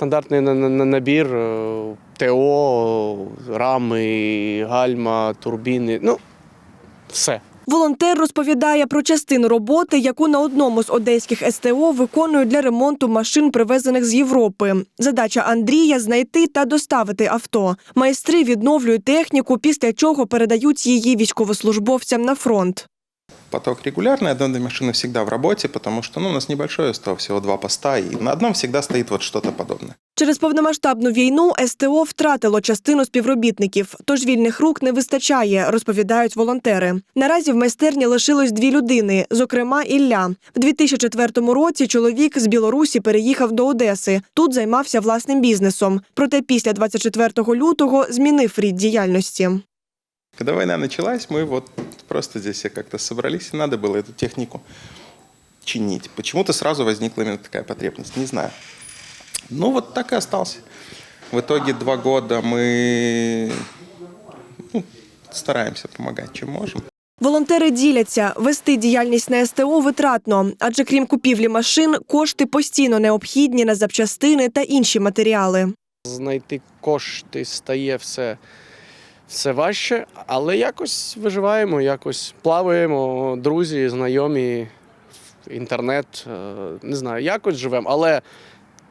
Стандартний на- на- на- набір е, ТО, рами, гальма, турбіни. Ну, все. Волонтер розповідає про частину роботи, яку на одному з одеських СТО виконують для ремонту машин, привезених з Європи. Задача Андрія знайти та доставити авто. Майстри відновлюють техніку, після чого передають її військовослужбовцям на фронт. Поток регулярный, одна машина всегда в работе, потому что ну, у нас небольшое СТО, всего два поста, и на одном всегда стоит вот что-то подобное. Через повномасштабну війну СТО втратило частину співробітників, тож вільних рук не вистачає, розповідають волонтери. Наразі в майстерні лишилось дві людини, зокрема Ілля. В 2004 році чоловік з Білорусі переїхав до Одеси. Тут займався власним бізнесом. Проте після 24 лютого змінив рід діяльності. Когда война началась, мы вот просто здесь все как-то собрались, и надо было эту технику чинить. Почему-то сразу возникла именно такая потребность, не знаю. Ну вот так и остался. В итоге два года мы ну, стараемся помогать, чем можем. Волонтери діляться, вести діяльність на СТО витратно, адже крім купівлі машин, кошти постійно необхідні на запчастини та інші матеріали. Знайти кошти стає все, все важче, але якось виживаємо, якось плаваємо, друзі, знайомі, інтернет, е, не знаю, якось живемо. Але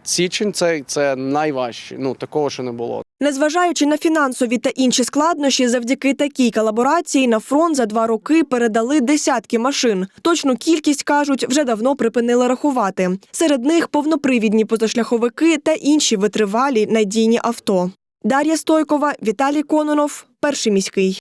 січень це, це найважче. Ну, такого ще не було. Незважаючи на фінансові та інші складнощі, завдяки такій колаборації на фронт за два роки передали десятки машин. Точну кількість кажуть, вже давно припинили рахувати. Серед них повнопривідні позашляховики та інші витривалі надійні авто. Дар'я Стойкова, Віталій Кононов, перший міський.